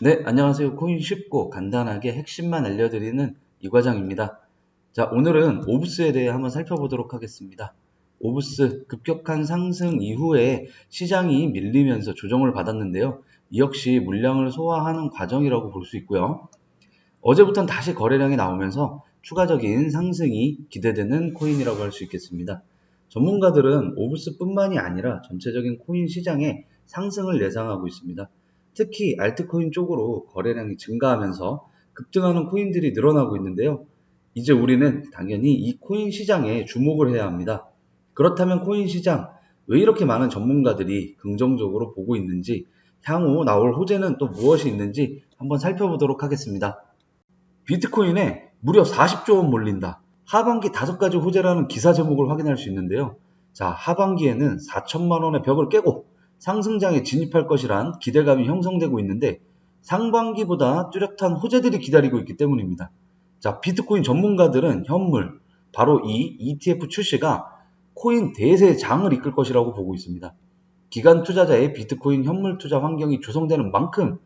네, 안녕하세요. 코인 쉽고 간단하게 핵심만 알려드리는 이 과장입니다. 자, 오늘은 오브스에 대해 한번 살펴보도록 하겠습니다. 오브스 급격한 상승 이후에 시장이 밀리면서 조정을 받았는데요. 이 역시 물량을 소화하는 과정이라고 볼 수 있고요. 어제부터는 다시 거래량이 나오면서 추가적인 상승이 기대되는 코인이라고 할 수 있겠습니다. 전문가들은 오브스뿐만이 아니라 전체적인 코인 시장에 상승을 예상하고 있습니다. 특히 알트코인 쪽으로 거래량이 증가하면서 급등하는 코인들이 늘어나고 있는데요. 이제 우리는 당연히 이 코인 시장에 주목을 해야 합니다. 그렇다면 코인 시장 왜 이렇게 많은 전문가들이 긍정적으로 보고 있는지 향후 나올 호재는 또 무엇이 있는지 한번 살펴보도록 하겠습니다. 비트코인에 무려 40조 원 몰린다. 하반기 다섯 가지 호재라는 기사 제목을 확인할 수 있는데요. 자, 하반기에는 4천만 원의 벽을 깨고 상승장에 진입할 것이란 기대감이 형성되고 있는데 상반기보다 뚜렷한 호재들이 기다리고 있기 때문입니다. 자, 비트코인 전문가들은 현물, 바로 이 ETF 출시가 코인 대세의 장을 이끌 것이라고 보고 있습니다. 기관 투자자의 비트코인 현물 투자 환경이 조성되는 만큼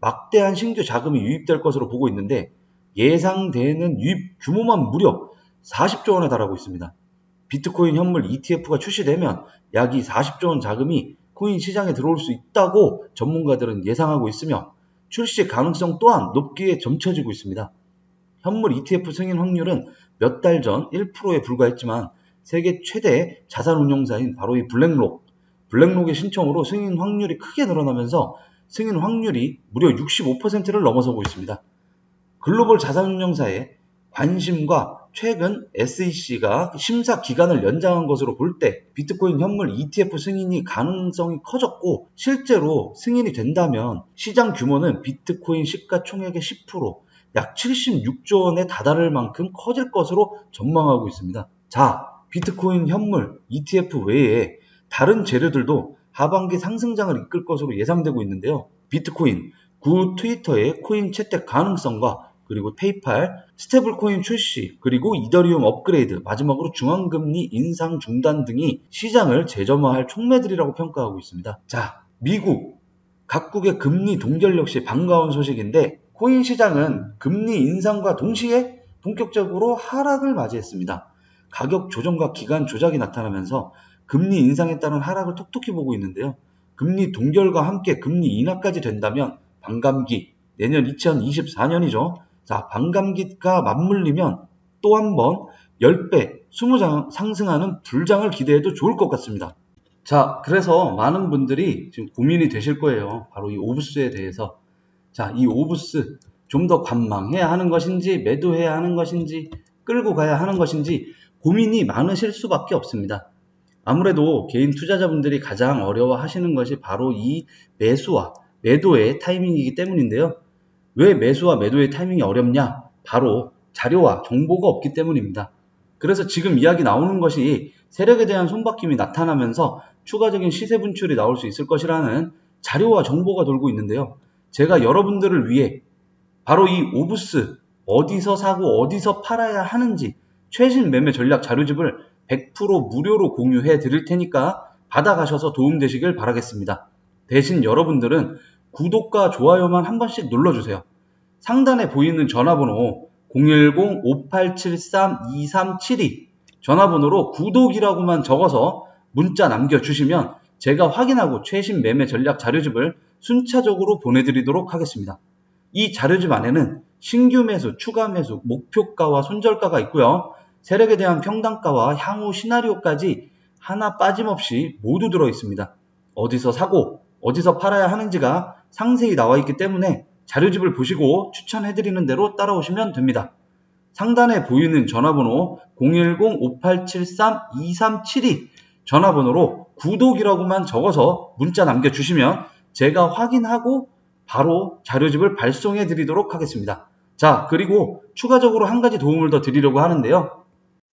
막대한 신규 자금이 유입될 것으로 보고 있는데 예상되는 유입 규모만 무려 40조 원에 달하고 있습니다. 비트코인 현물 ETF가 출시되면 약 이 40조 원 자금이 코인 시장에 들어올 수 있다고 전문가들은 예상하고 있으며 출시 가능성 또한 높게 점쳐지고 있습니다. 현물 ETF 승인 확률은 몇 달 전 1%에 불과했지만 세계 최대 자산 운용사인 바로 이 블랙록, 블랙록의 신청으로 승인 확률이 크게 늘어나면서 승인 확률이 무려 65%를 넘어서고 있습니다. 글로벌 자산 운용사의 관심과 최근 SEC가 심사 기간을 연장한 것으로 볼 때 비트코인 현물 ETF 승인이 가능성이 커졌고 실제로 승인이 된다면 시장 규모는 비트코인 시가총액의 10%, 약 76조 원에 다다를 만큼 커질 것으로 전망하고 있습니다. 자, 비트코인 현물 ETF 외에 다른 재료들도 하반기 상승장을 이끌 것으로 예상되고 있는데요. 비트코인, 구 트위터의 코인 채택 가능성과 그리고 페이팔, 스테블 코인 출시, 그리고 이더리움 업그레이드, 마지막으로 중앙금리 인상 중단 등이 시장을 재점화할 촉매들이라고 평가하고 있습니다. 자, 미국, 각국의 금리 동결 역시 반가운 소식인데 코인 시장은 금리 인상과 동시에 본격적으로 하락을 맞이했습니다. 가격 조정과 기간 조작이 나타나면서 금리 인상에 따른 하락을 톡톡히 보고 있는데요. 금리 동결과 함께 금리 인하까지 된다면 반감기, 내년 2024년이죠. 자, 반감기가 맞물리면 또 한 번 10배, 20장 상승하는 불장을 기대해도 좋을 것 같습니다. 자, 그래서 많은 분들이 지금 고민이 되실 거예요. 바로 이 오브스에 대해서. 자, 이 오브스 좀 더 관망해야 하는 것인지, 매도해야 하는 것인지, 끌고 가야 하는 것인지 고민이 많으실 수밖에 없습니다. 아무래도 개인 투자자분들이 가장 어려워 하시는 것이 바로 이 매수와 매도의 타이밍이기 때문인데요. 왜 매수와 매도의 타이밍이 어렵냐? 바로 자료와 정보가 없기 때문입니다. 그래서 지금 이야기 나오는 것이 세력에 대한 손바뀜이 나타나면서 추가적인 시세 분출이 나올 수 있을 것이라는 자료와 정보가 돌고 있는데요. 제가 여러분들을 위해 바로 이 오브스 어디서 사고 어디서 팔아야 하는지 최신 매매 전략 자료집을 100% 무료로 공유해 드릴 테니까 받아가셔서 도움되시길 바라겠습니다. 대신 여러분들은 구독과 좋아요만 한 번씩 눌러주세요. 상단에 보이는 전화번호 010-5873-2372 전화번호로 구독이라고만 적어서 문자 남겨주시면 제가 확인하고 최신 매매 전략 자료집을 순차적으로 보내드리도록 하겠습니다. 이 자료집 안에는 신규 매수, 추가 매수, 목표가와 손절가가 있고요. 세력에 대한 평단가와 향후 시나리오까지 하나 빠짐없이 모두 들어 있습니다. 어디서 사고, 어디서 팔아야 하는지가 상세히 나와 있기 때문에 자료집을 보시고 추천해드리는 대로 따라오시면 됩니다. 상단에 보이는 전화번호 010-5873-2372 전화번호로 구독이라고만 적어서 문자 남겨주시면 제가 확인하고 바로 자료집을 발송해 드리도록 하겠습니다. 자, 그리고 추가적으로 한 가지 도움을 더 드리려고 하는데요.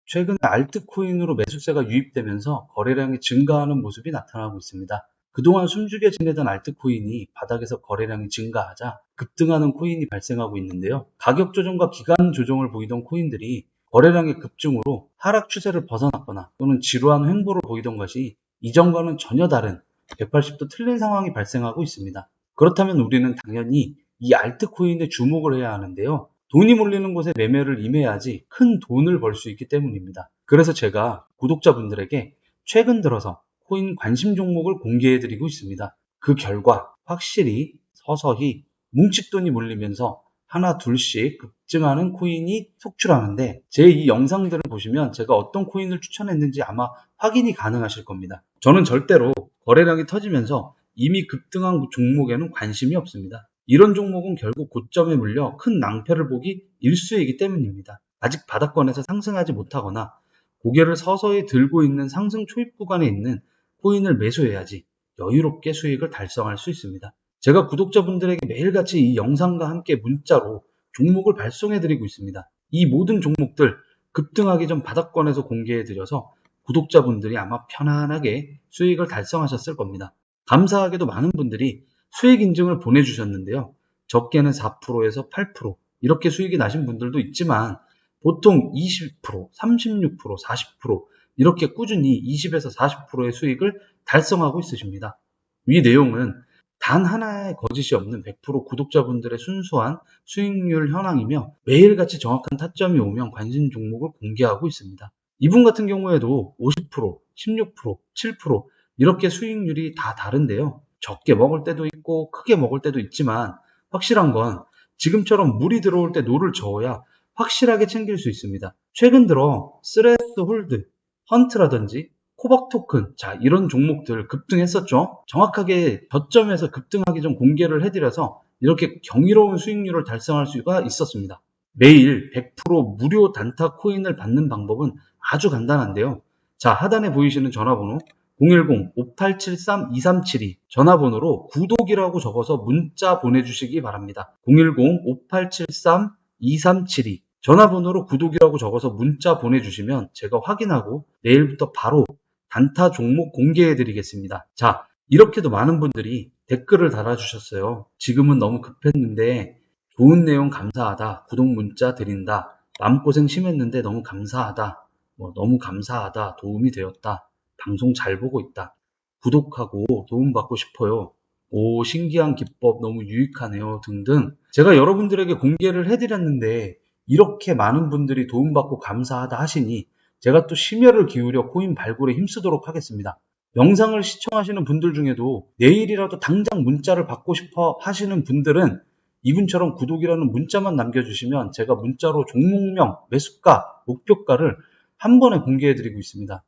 최근 알트코인으로 매수세가 유입되면서 거래량이 증가하는 모습이 나타나고 있습니다. 그동안 숨죽여 지내던 알트코인이 바닥에서 거래량이 증가하자 급등하는 코인이 발생하고 있는데요. 가격 조정과 기간 조정을 보이던 코인들이 거래량의 급증으로 하락 추세를 벗어났거나 또는 지루한 횡보를 보이던 것이 이전과는 전혀 다른 180도 틀린 상황이 발생하고 있습니다. 그렇다면 우리는 당연히 이 알트코인에 주목을 해야 하는데요. 돈이 몰리는 곳에 매매를 임해야지 큰 돈을 벌 수 있기 때문입니다. 그래서 제가 구독자분들에게 최근 들어서 코인 관심 종목을 공개해 드리고 있습니다. 그 결과 확실히 서서히 뭉칫돈이 몰리면서 하나 둘씩 급증하는 코인이 속출하는데 제 이 영상들을 보시면 제가 어떤 코인을 추천했는지 아마 확인이 가능하실 겁니다. 저는 절대로 거래량이 터지면서 이미 급등한 종목에는 관심이 없습니다. 이런 종목은 결국 고점에 물려 큰 낭패를 보기 일쑤이기 때문입니다. 아직 바닥권에서 상승하지 못하거나 고개를 서서히 들고 있는 상승 초입 구간에 있는 코인을 매수해야지 여유롭게 수익을 달성할 수 있습니다. 제가 구독자분들에게 매일같이 이 영상과 함께 문자로 종목을 발송해 드리고 있습니다. 이 모든 종목들 급등하기 전 바닥권에서 공개해 드려서 구독자분들이 아마 편안하게 수익을 달성하셨을 겁니다. 감사하게도 많은 분들이 수익 인증을 보내주셨는데요. 적게는 4%에서 8% 이렇게 수익이 나신 분들도 있지만 보통 20%, 36%, 40% 이렇게 꾸준히 20에서 40%의 수익을 달성하고 있으십니다. 이 내용은 단 하나의 거짓이 없는 100% 구독자분들의 순수한 수익률 현황이며 매일같이 정확한 타점이 오면 관심 종목을 공개하고 있습니다. 이분 같은 경우에도 50%, 16%, 7% 이렇게 수익률이 다 다른데요. 적게 먹을 때도 있고 크게 먹을 때도 있지만 확실한 건 지금처럼 물이 들어올 때 노를 저어야 확실하게 챙길 수 있습니다. 최근 들어 스레스 홀드, 헌트라든지 코박 토큰, 자, 이런 종목들 급등했었죠. 정확하게 저점에서 급등하기 전 공개를 해드려서 이렇게 경이로운 수익률을 달성할 수가 있었습니다. 매일 100% 무료 단타 코인을 받는 방법은 아주 간단한데요. 자, 하단에 보이시는 전화번호 010-5873-2372 전화번호로 구독이라고 적어서 문자 보내주시기 바랍니다. 010-5873-2372 전화번호로 구독이라고 적어서 문자 보내주시면 제가 확인하고 내일부터 바로 단타 종목 공개해 드리겠습니다. 자, 이렇게도 많은 분들이 댓글을 달아주셨어요. 지금은 너무 급했는데 좋은 내용 감사하다. 구독 문자 드린다. 마음고생 심했는데 너무 감사하다. 뭐 너무 감사하다. 도움이 되었다. 방송 잘 보고 있다. 구독하고 도움받고 싶어요. 오, 신기한 기법 너무 유익하네요. 등등. 제가 여러분들에게 공개를 해드렸는데 이렇게 많은 분들이 도움받고 감사하다 하시니 제가 또 심혈을 기울여 코인 발굴에 힘쓰도록 하겠습니다. 영상을 시청하시는 분들 중에도 내일이라도 당장 문자를 받고 싶어 하시는 분들은 이분처럼 구독이라는 문자만 남겨주시면 제가 문자로 종목명, 매수가, 목표가를 한 번에 공개해드리고 있습니다.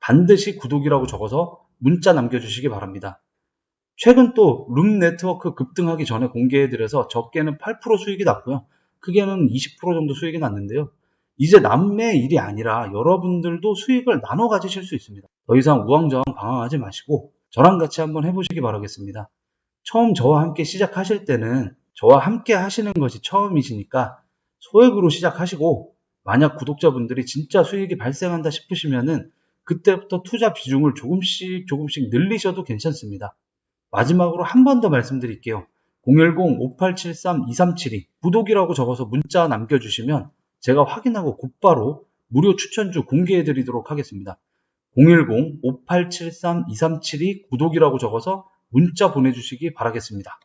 반드시 구독이라고 적어서 문자 남겨주시기 바랍니다. 최근 또 룸 네트워크 급등하기 전에 공개해드려서 적게는 8% 수익이 났고요. 크게는 20% 정도 수익이 났는데요. 이제 남의 일이 아니라 여러분들도 수익을 나눠 가지실 수 있습니다. 더 이상 우왕좌왕 방황하지 마시고 저랑 같이 한번 해보시기 바라겠습니다. 처음 저와 함께 시작하실 때는 저와 함께 하시는 것이 처음이시니까 소액으로 시작하시고 만약 구독자분들이 진짜 수익이 발생한다 싶으시면은 그때부터 투자 비중을 조금씩 조금씩 늘리셔도 괜찮습니다. 마지막으로 한 번 더 말씀드릴게요. 010-5873-2372 구독이라고 적어서 문자 남겨주시면 제가 확인하고 곧바로 무료 추천주 공개해 드리도록 하겠습니다. 010-5873-2372 구독이라고 적어서 문자 보내주시기 바라겠습니다.